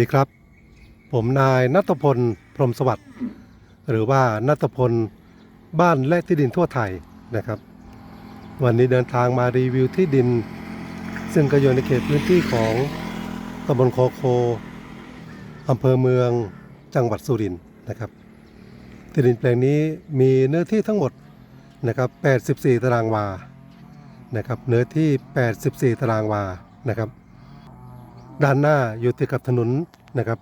วัสดีครับ ผมนายนัทพล พรมสวัสดิ์ หรือว่านัทพลบ้านและที่ดินทั่วไทยนะครับ วันนี้เดินทางมารีวิวที่ดิน ซึ่งก็อยู่ในเขตพื้นที่ของตำบลโคโคอำเภอเมืองจังหวัดสุรินทร์นะครับที่ดินแปลงนี้มีเนื้อที่ทั้งหมดนะครับ 84 ตารางวา นะครับ เนื้อที่ 84 ตารางวา นะครับ ด้านหน้าอยู่ติดกับถนนนะครับ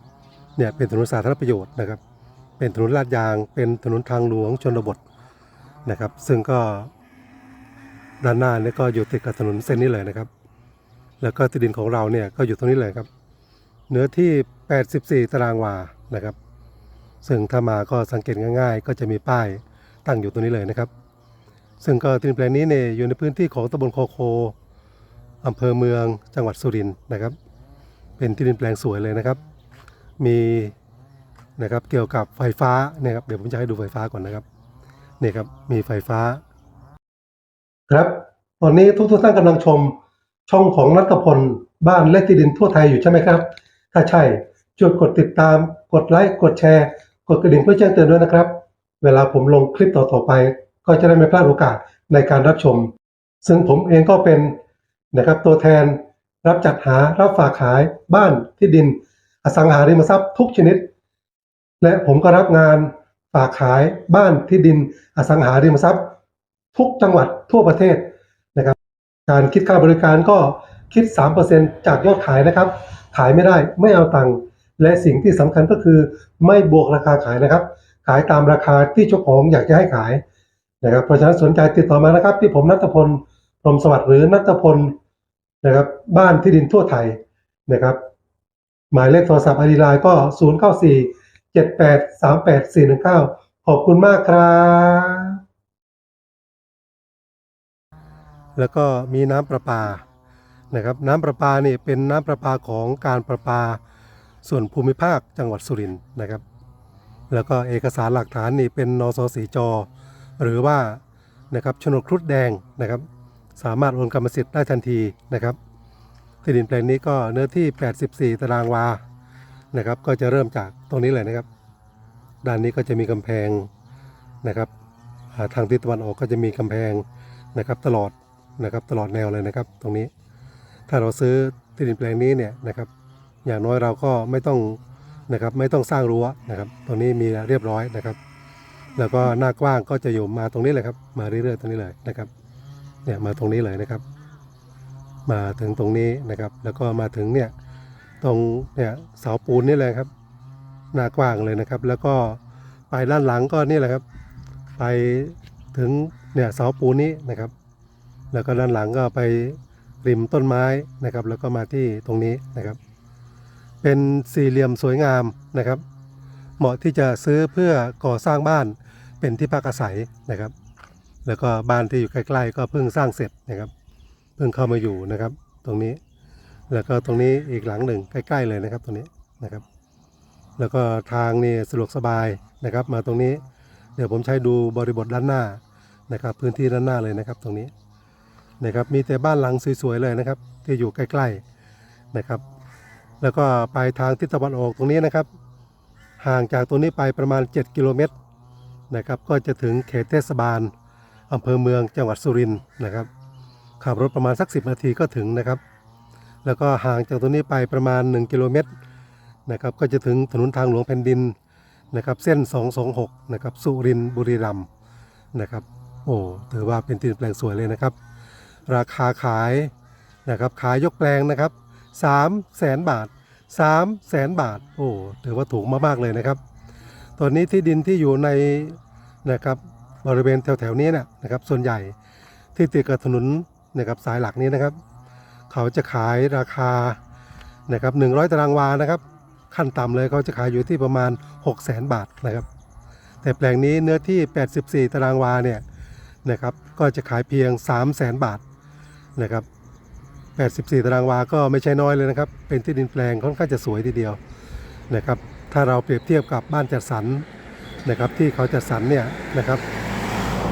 เนี่ยเป็นถนนสาธารณประโยชน์นะครับ เป็นถนนลาดยาง เป็นถนนทางหลวงชนบทนะครับ ซึ่งก็ด้านหน้าเนี่ยก็อยู่ติดกับถนนเส้นนี้เลยนะครับ แล้วก็ที่ดินของเราเนี่ยก็อยู่ตรงนี้เลยครับ เนื้อที่ 84 ตารางวานะครับ ซึ่งถ้ามาก็สังเกตง่าย ๆ ก็จะมีป้ายตั้งอยู่ตรงนี้เลยนะครับ ซึ่งก็ที่ดินแปลงนี้เนี่ยอยู่ในพื้นที่ของตำบลโคโคอำเภอเมืองจังหวัดสุรินทร์นะครับ เป็นที่ดินแปลงสวยเลยนะครับ มีนะครับเกี่ยวกับไฟฟ้าเนี่ยครับเดี๋ยวผมจะให้ดูไฟฟ้าก่อนนะครับนี่ครับมีไฟฟ้า ครับตอนนี้ทุกทุกท่านกำลังชมช่องของนัทพลบ้านและที่ดินทั่วไทยอยู่ใช่ไหมครับ ถ้าใช่ช่วยกดติดตาม กดไลค์กดแชร์ กดกระดิ่งเพื่อแจ้งเตือนด้วยนะครับ เวลาผมลงคลิปต่อๆไป ก็จะได้ไม่พลาดโอกาสในการรับชม ซึ่งผมเองก็เป็นนะครับตัวแทน รับจัดหารับฝากขายบ้านที่ดิน อสังหาริมทรัพย์ทุกชนิด และผมก็รับงานฝากขายบ้านที่ดิน อสังหาริมทรัพย์ ทุกจังหวัดทั่วประเทศนะครับ การคิดค่าบริการก็คิด 3%จากยอดขายนะครับ ขายไม่ได้ไม่เอาตังค์และสิ่งที่สำคัญก็คือไม่บวกราคาขายนะครับ ขายตามราคาที่เจ้าของอยากจะให้ขายนะครับเพราะฉะนั้นสนใจติดต่อมานะครับ ที่ผมนัทพลพรมสวัสดิ์หรือนัทพล นะครับ บ้านที่ดินทั่วไทยนะครับ หมายเลขโทรศัพท์อดีไลน์ก็ 0 9 4 7 8 3 8 4 1 9 ขอบคุณมากครับ แล้วก็มีน้ำประปานะครับ น้ำประปานี่เป็นน้ำประปาของการประปาส่วนภูมิภาคจังหวัดสุรินทร์นะครับ แล้วก็เอกสารหลักฐานนี่เป็นนสสีจหรือว่านะครับโฉนดครุฑแดงนะครับ สามารถโอนกรรมสิทธิ์ได้ทันทีนะครับที่ดินแปลงนี้ก็เนื้อที่ 84 ตารางวานะครับ ก็จะเริ่มจากตรงนี้เลยนะครับ ด้านนี้ก็จะมีกำแพงนะครับาทางทิศตะวันออกก็จะมีกำแพงนะครับตลอดนะครับตลอดแนวเลยนะครับ ตรงนี้ ถ้าเราซื้อที่ดินแปลงนี้เนี่ยนะครับอย่างน้อยเราก็ไม่ต้องนะครับไม่ต้องสร้างรั้วนะครับตรงนี้มีเรียบร้อยนะครับ แล้วก็หน้ากว้างก็จะอยู่มาตรงนี้เลยครับ มาเรื่อยๆตรงนี้เลยนะครับ เนี่ยมาตรงนี้เลยนะครับ มาถึงตรงนี้นะครับ แล้วก็มาถึงเนี่ยตรงเนี่ยเสาปูนนี่เลยครับหน้ากว้างเลยนะครับ แล้วก็ไปด้านหลังก็นี่แหละครับ ไปถึงเนี่ยเสาปูนนี้นะครับ แล้วก็ด้านหลังก็ไปริมต้นไม้นะครับ แล้วก็มาที่ตรงนี้นะครับ เป็นสี่เหลี่ยมสวยงามนะครับ เหมาะที่จะซื้อเพื่อก่อสร้างบ้านเป็นที่พักอาศัยนะครับ แล้วก็บ้านที่อยู่ใกล้ๆ ก็เพิ่งสร้างเสร็จนะครับ เพิ่งเข้ามาอยู่นะครับ ตรงนี้ แล้วก็ตรงนี้อีกหลังหนึ่งใกล้ ๆ เลยนะครับ ตรงนี้นะครับ แล้วก็ทางนี่สะดวกสบายนะครับ มาตรงนี้ เดี๋ยวผมใช้ดูบริบทด้านหน้านะครับ พื้นที่ด้านหน้าเลยนะครับ ตรงนี้นะครับ มีแต่บ้านหลังสวยๆเลยนะครับ ที่อยู่ใกล้ๆนะครับ แล้วก็ไปทางทิศตะวันออกตรงนี้นะครับ ห่างจากตรงนี้ไปประมาณ 7 กิโลเมตรนะครับ ก็จะถึงเขตเทศบาล อำเภอเมืองจังหวัดสุรินทร์นะครับ ขับรถประมาณสัก 10 นาทีก็ถึงนะครับ แล้วก็ห่างจากตรงนี้ไปประมาณ 1 กิโลเมตรนะครับ ก็จะถึงถนนทางหลวงแผ่นดินนะครับ เส้น 226 นะครับ สุรินทร์บุรีรัมย์นะครับ โอ้ถือว่าเป็นที่แปลงสวยเลยนะครับ ราคาขายนะครับ ขายยกแปลงนะครับ3แสนบาท3แสนบาท โอ้ถือว่าถูกมากๆเลยนะครับ ตอนนี้ที่ดินที่อยู่ในนะครับ บริเวณแถวๆนี้นะนะครับ ส่วนใหญ่ที่ติดกับถนนนะครับสายหลักนี้นะครับ เขาจะขายราคานะครับ100 ตารางวานะครับ ขั้นต่ำเลยเขาจะขายอยู่ที่ประมาณ 6 0แสนบาทนะครับ แต่แปลงนี้เนื้อที่ 84 ตารางวาเนี่ยนะครับก็จะขายเพียง 3 0 0แสนบาทนะครับ84 ตารางวาก็ไม่ใช่น้อยเลยนะครับ เป็นที่ดินแปลงค่อนข้างจะสวยทีเดียวนะครับ ถ้าเราเปรียบเทียบกับบ้านจัดสรรนะครับที่เขาจัดสรรเนี่ยนะครับ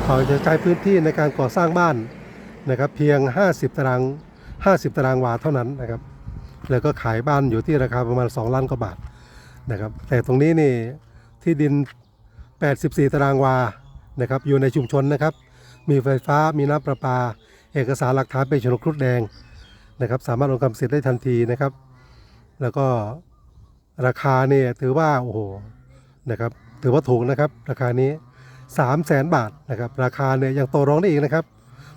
เขาจะใช้พื้นที่ในการก่อสร้างบ้านนะครับเพียง 50 ตาราง 50 ตารางวาเท่านั้นนะครับ แล้วก็ขายบ้านอยู่ที่ราคาประมาณ 2 ล้านกว่าบาทนะครับ แต่ตรงนี้นี่ที่ดิน 84 ตารางวานะครับอยู่ในชุมชนนะครับ มีไฟฟ้ามีน้ำประปา เอกสารหลักฐานเป็นโฉนดครุฑแดงนะครับ สามารถลงกรรมสิทธิ์ได้ทันทีนะครับ แล้วก็ราคาเนี่ยถือว่าโอ้โหนะครับถือว่าถูกนะครับ ราคานี้ 3 0 0แสนบาทนะครับราคาเนี่ยยังโตอรองได้อีกนะครับ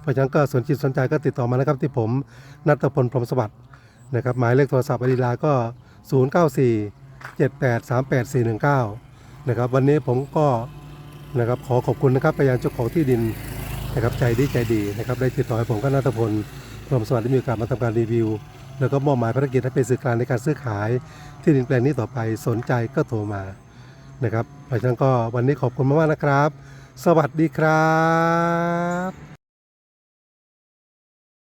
เพราะฉะนั้นก็สนจิตสนใจก็ติดต่อมานะครับที่ผมนัทพลพรหมสวัสดิ์นะครับหมายเลขโทรศัพท์อดีลาก็ 094 78 38 419นะครับวันนี้ผมก็นะครับขอขอบคุณนะครับไปยังเจ้าของที่ดินนะครับใจดีใจดีนะครับได้ติดต่อให้ผมก็นัทพลพรหมสวัสดิ์ได้มีโอกาสมาทำการรีวิว แล้วก็มอบหมายภารกิจให้เป็นสื่อกลางในการซื้อขาย ที่ดินแปลงนี้ต่อไปสนใจก็โทรมา นะครับเพราะฉะนั้นก็วันนี้ขอบคุณมากๆนะครับ สวัสดีครับ